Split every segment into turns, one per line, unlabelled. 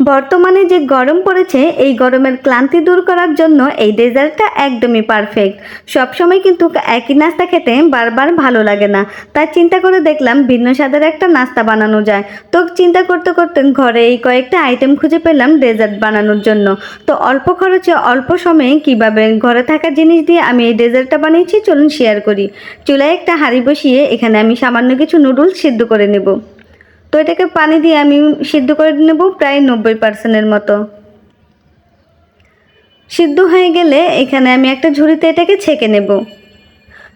বর্তমানে যে গরম পড়েছে, এই গরমের ক্লান্তি দূর করার জন্য এই ডেজার্টটা একদমই পারফেক্ট সবসময় কিন্তু একই নাস্তা খেতে বারবার ভালো লাগে না। তাই চিন্তা করে দেখলাম ভিন্ন স্বাদের একটা নাস্তা বানানো যায়। তো চিন্তা করতে করতে ঘরে এই কয়েকটা আইটেম খুঁজে পেলাম ডেজার্ট বানানোর জন্য। তো অল্প খরচে, অল্প সময়ে কীভাবে ঘরে থাকা জিনিস দিয়ে আমি এই ডেজার্টটা বানিয়েছি চলুন শেয়ার করি। চুলায় একটা হাঁড়ি বসিয়ে এখানে আমি সামান্য কিছু নুডলস সিদ্ধ করে নেব। তো এটাকে পানি দিয়ে আমি সিদ্ধ করে নেব প্রায় নব্বই পার্সেন্টের মতো। সিদ্ধ হয়ে গেলে এখানে আমি একটা ঝুড়িতে এটাকে ছেঁকে নেব।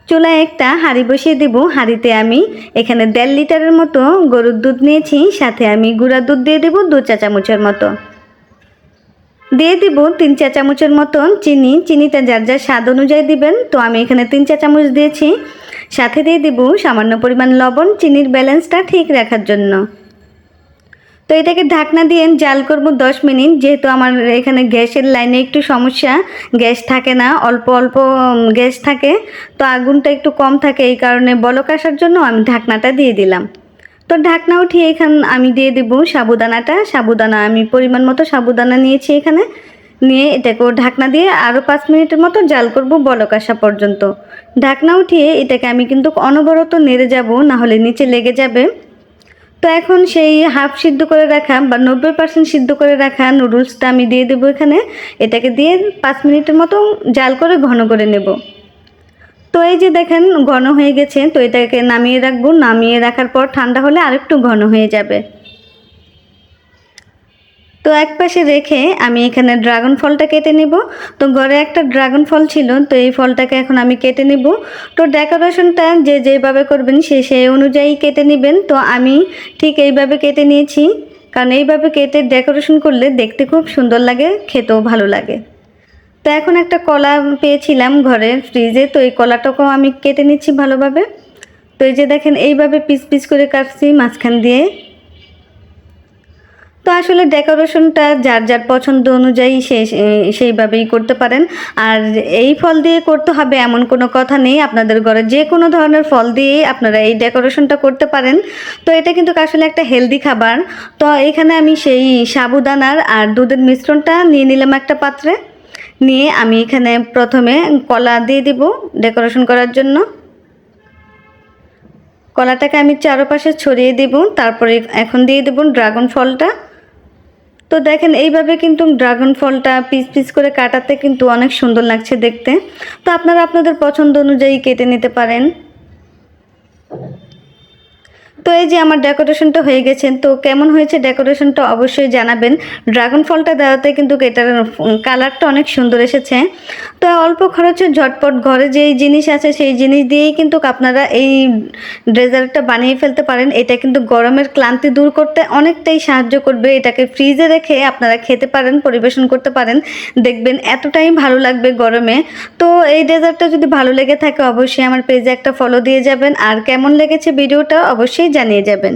চুলায় একটা হাঁড়ি বসিয়ে দেব। হাঁড়িতে আমি এখানে দেড় লিটারের মতো গরুর দুধ নিয়েছি। সাথে আমি গুঁড়া দুধ দিয়ে দেবো দু চা চামচের মতো। দিয়ে দিব তিন চা চামচের মতন চিনি। চিনিটা যার যার স্বাদ অনুযায়ী দিবেন। তো আমি এখানে তিন চা চামচ দিয়েছি। সাথে দিয়ে দিব সামান্য পরিমাণ লবণ, চিনির ব্যালেন্সটা ঠিক রাখার জন্য। তো এটাকে ঢাকনা দিয়ে জাল করব দশ মিনিট, যেহেতু আমার এখানে গ্যাসের লাইনে একটু সমস্যা, গ্যাস থাকে না, অল্প অল্প গ্যাস থাকে, তো আগুনটা একটু কম থাকে, এই কারণে বলক আসার জন্য আমি ঢাকনাটা দিয়ে দিলাম। তো ঢাকনা উঠিয়ে এখান আমি দিয়ে দেবো সাবুদানাটা, সাবুদানা আমি পরিমাণ মতো সাবুদানা নিয়েছি এখানে। নিয়ে এটাকেও ঢাকনা দিয়ে আরও পাঁচ মিনিটের মতো জাল করব বলক আসা পর্যন্ত। ঢাকনা উঠিয়ে এটাকে আমি কিন্তু অনবরত নেড়ে যাব না হলে নিচে লেগে যাবে। তো এখন সেই হাফ সিদ্ধ করে রাখা বা নব্বই পার্সেন্ট সিদ্ধ করে রাখা নুডলসটা আমি দিয়ে দেবো এখানে। এটাকে দিয়ে পাঁচ মিনিটের মতো জাল করে ঘন করে নেব। তো এই যে দেখেন ঘন হয়ে গেছে, তো এটাকে নামিয়ে রাখব। নামিয়ে রাখার পর ঠান্ডা হলে আরেকটু ঘন হয়ে যাবে। তো এক পাশে রেখে আমি এখানে ড্রাগন ফলটা কেটে নিব। তো ঘরে একটা ড্রাগন ফল ছিল, তো এই ফলটাকে এখন আমি কেটে নিব। তো ডেকোরেশনটা যে যেভাবে করবেন সে সেই অনুযায়ী কেটে নেবেন। তো আমি ঠিক এইভাবে কেটে নিয়েছি। কারণ এইভাবে কেটে ডেকোরেশন করলে দেখতে খুব সুন্দর লাগে, খেতেও ভালো লাগে। তো এখন একটা কলা পেয়েছিলাম ঘরে ফ্রিজে, তো এই কলাটাকেও আমি কেটে নিচ্ছি ভালোভাবে। তো এই যে দেখেন, এইভাবে পিস পিস করে কাটছি মাঝখান দিয়ে। তো আসলে ডেকোরেশনটা যার যার পছন্দ অনুযায়ী সে সেইভাবেই করতে পারেন। আর এই ফল দিয়ে করতে হবে এমন কোনো কথা নেই। আপনাদের ঘরে যে কোনো ধরনের ফল দিয়েই আপনারা এই ডেকোরেশনটা করতে পারেন। তো এটা কিন্তু আসলে একটা হেলদি খাবার। তো এখানে আমি সেই সাবুদানার আর দুধের মিশ্রণটা নিয়ে নিলাম একটা পাত্রে। নিয়ে আমি এখানে প্রথমে কলা দিয়ে দিব ডেকোরেশন করার জন্য। কলাটাকে আমি চারপাশে ছড়িয়ে দেব। তারপরে এখন দিয়ে দেব ড্রাগন ফলটা। তো দেখেন, এইভাবে কিন্তু ড্রাগন ফলটা পিস পিস করে কাটাতে কিন্তু অনেক সুন্দর লাগছে দেখতে। তো আপনারা আপনাদের পছন্দ অনুযায়ী কেটে নিতে পারেন। তো এই যে আমার ডেকোরেশনটা হয়ে গেছে, তো কেমন হয়েছে ডেকোরেশনটা অবশ্যই জানাবেন। ড্রাগন ফলটা দেওয়াতে কিন্তু এটার কালারটা অনেক সুন্দর এসেছে। তো অল্প খরচে ঝটপট ঘরে যেই জিনিস আছে সেই জিনিস দিয়েই কিন্তু আপনারা এই ডেজার্টটা বানিয়ে ফেলতে পারেন। এটা কিন্তু গরমের ক্লান্তি দূর করতে অনেকটাই সাহায্য করবে। এটাকে ফ্রিজে রেখে আপনারা খেতে পারেন, পরিবেশন করতে পারেন। দেখবেন এতটাই ভালো লাগবে গরমে। তো এই ডেজার্টটা যদি ভালো লেগে থাকে, অবশ্যই আমার পেজে একটা ফলো দিয়ে যাবেন। আর কেমন লেগেছে ভিডিওটা অবশ্যই জানিয়ে যাবেন।